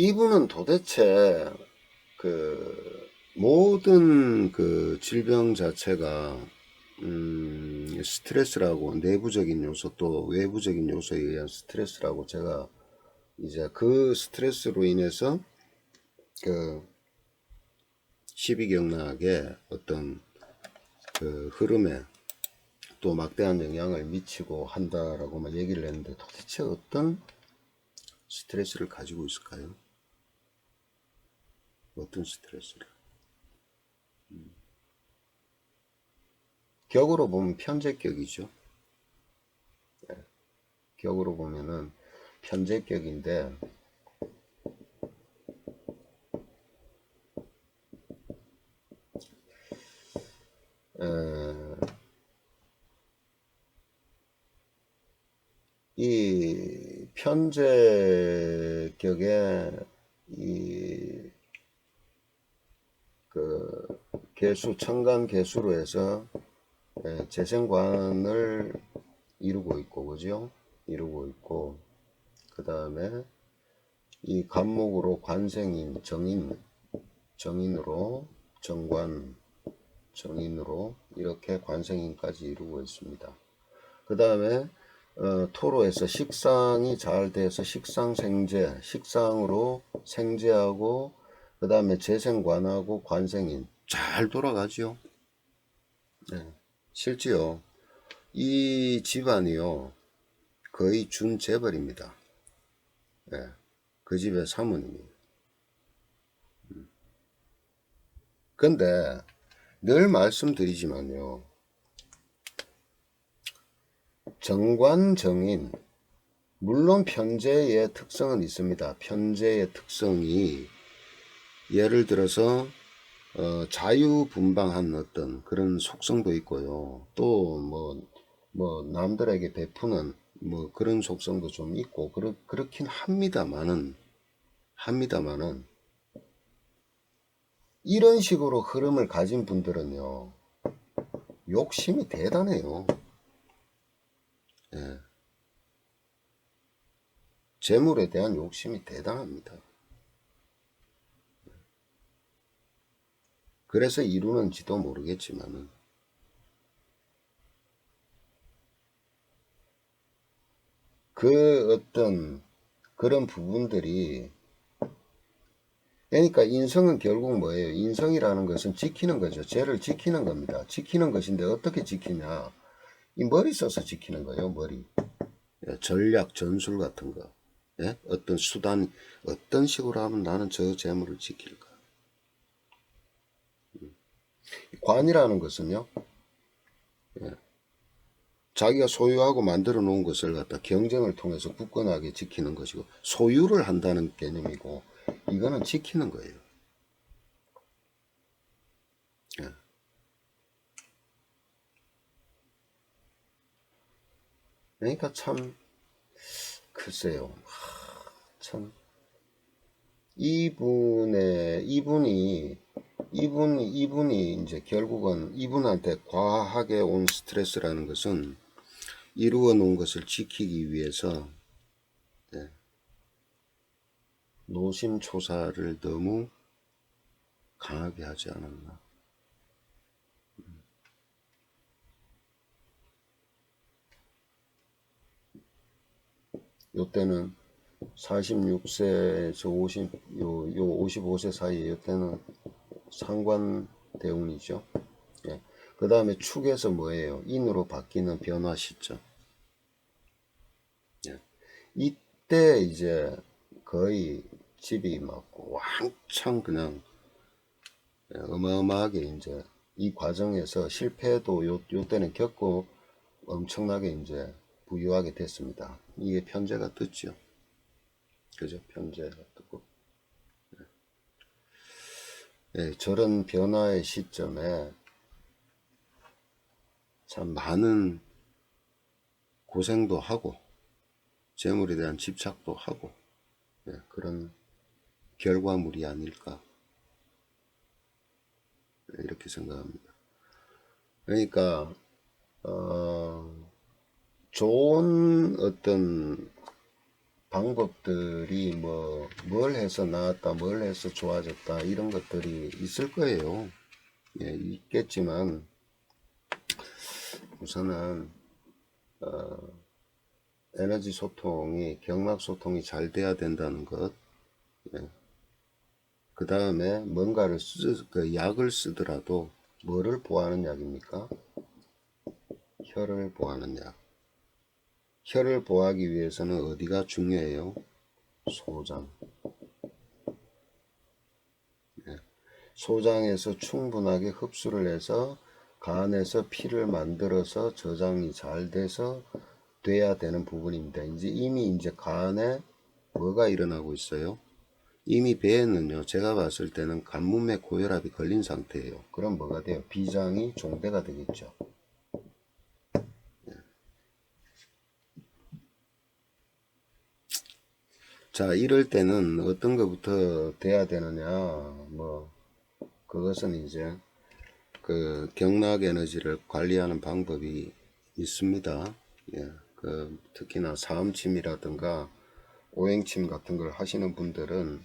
이분은 도대체 그 모든 그 질병 자체가 음, 스트레스라고 내부적인 요소 또 외부적인 요소에 의한 스트레스라고 제가 이제 그 스트레스로 인해서 그 십이경락의 어떤 그 흐름에 또 막대한 영향을 미치고 한다라고 막 얘기를 했는데 도대체 어떤 스트레스를 가지고 있을까요? 어떤 스트레스를? 음. 격으로 보면 편제격이죠. 예. 격으로 보면은 편제격인데 에, 이 편제격의 이 그 개수 청간 개수로 해서 예, 재생관을 이루고 있고 그죠? 이루고 있고 그 다음에 이 간목으로 관생인 정인 정인으로 정관 정인으로 이렇게 관생인까지 이루고 있습니다. 그 다음에 어, 토로에서 식상이 잘 돼서 식상생재, 식상으로 생재하고 그 다음에 재생관하고 관생인 잘 돌아가지요. 네, 실제요. 이 집안이요 거의 준재벌입니다. 네, 그 집의 사모님이에요. 음. 근데 늘 말씀드리지만요. 정관정인 물론 편제의 특성은 있습니다. 편제의 특성이 예를 들어서 어, 자유분방한 어떤 그런 속성도 있고요. 또 뭐 뭐 남들에게 베푸는 뭐 그런 속성도 좀 있고 그렇, 그렇긴 합니다만은 합니다만은 이런 식으로 흐름을 가진 분들은요 욕심이 대단해요. 예. 재물에 대한 욕심이 대단합니다. 그래서 이루는지도 모르겠지만은 그 어떤 그런 부분들이 그러니까 인성은 결국 뭐예요? 인성이라는 것은 지키는 거죠. 죄를 지키는 겁니다. 지키는 것인데 어떻게 지키냐? 이 머리 써서 지키는 거예요. 머리. 예, 전략, 전술 같은 거. 예? 어떤 수단, 어떤 식으로 하면 나는 저 재물을 지킬까? 음. 관이라는 것은요. 예. 자기가 소유하고 만들어 놓은 것을 갖다 경쟁을 통해서 굳건하게 지키는 것이고 소유를 한다는 개념이고 이거는 지키는 거예요. 예. 그러니까 참 글쎄요. 하, 참 이분의 이분이 이분 이분이 이제 결국은 이분한테 과하게 온 스트레스라는 것은 이루어 놓은 것을 지키기 위해서 네. 노심초사를 너무 강하게 하지 않았나. 요때는 46세에서 50, 요, 요 55세 사이에 요때는 상관 대운이죠. 예. 그 다음에 축에서 뭐예요? 인으로 바뀌는 변화 시점. 예. 이때 이제 거의 집이 막 왕창 그냥 예, 어마어마하게 이제 이 과정에서 실패도 요, 요 때는 겪고 엄청나게 이제 부유하게 됐습니다. 이게 편제가 떴죠. 그죠? 편제가 뜨고. 예, 저런 변화의 시점에 참 많은 고생도 하고 재물에 대한 집착도 하고 예, 그런 결과물이 아닐까 예, 이렇게 생각합니다. 그러니까 어, 좋은 어떤 방법들이 뭐 뭘 해서 나았다, 뭘 해서 좋아졌다 이런 것들이 있을 거예요. 예, 있겠지만 우선은 어, 에너지 소통이 경락 소통이 잘 돼야 된다는 것. 그 다음에 뭔가를 쓰, 그 약을 쓰더라도 뭐를 보하는 약입니까? 혀를 보하는 약. 혀를 보하기 위해서는 어디가 중요해요? 소장. 예. 소장에서 충분하게 흡수를 해서 간에서 피를 만들어서 저장이 잘 돼서 돼야 되는 부분입니다. 이제 이미 이제 간에 뭐가 일어나고 있어요? 이미 배에는요, 제가 봤을 때는 간문맥 고혈압이 걸린 상태예요. 그럼 뭐가 돼요? 비장이 종대가 되겠죠. 자, 이럴 때는 어떤 것부터 돼야 되느냐, 뭐, 그것은 이제 그 경락 에너지를 관리하는 방법이 있습니다. 예, 그 특히나 사음침이라든가 오행침 같은 걸 하시는 분들은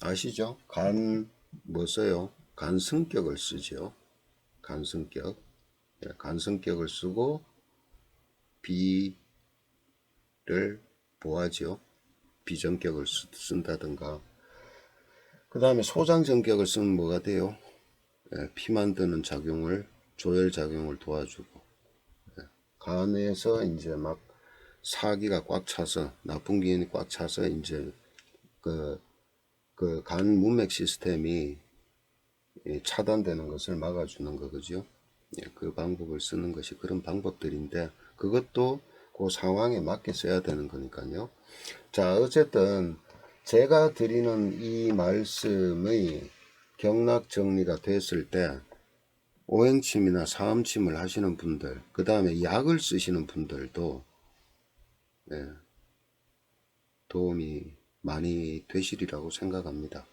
아시죠? 간, 뭐 써요? 간 성격을 쓰죠. 간 성격. 예, 간 성격을 쓰고 비를 보하죠. 비정격을 쓰- 쓴다든가. 그 다음에 소장정격을 쓰면 뭐가 돼요? 예, 피 만드는 작용을, 조혈 작용을 도와주고. 예, 간에서 이제 막 사기가 꽉 차서, 나쁜 기운이 꽉 차서 이제 그, 그 간 문맥 시스템이 예, 차단되는 것을 막아주는 거죠. 예, 그 방법을 쓰는 것이 그런 방법들인데 그것도 그 상황에 맞게 써야 되는 거니까요. 자, 어쨌든 제가 드리는 이 말씀의 경락 정리가 됐을 때 오행침이나 사음침을 하시는 분들, 그 다음에 약을 쓰시는 분들도 예, 도움이 많이 되시리라고 생각합니다.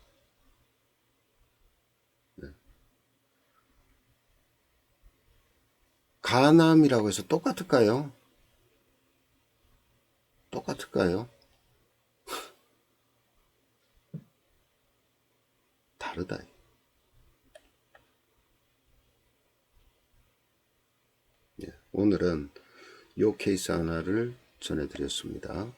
간암이라고 해서 똑같을까요? 똑같을까요? 다르다. 예, 오늘은 요 케이스 하나를 전해드렸습니다.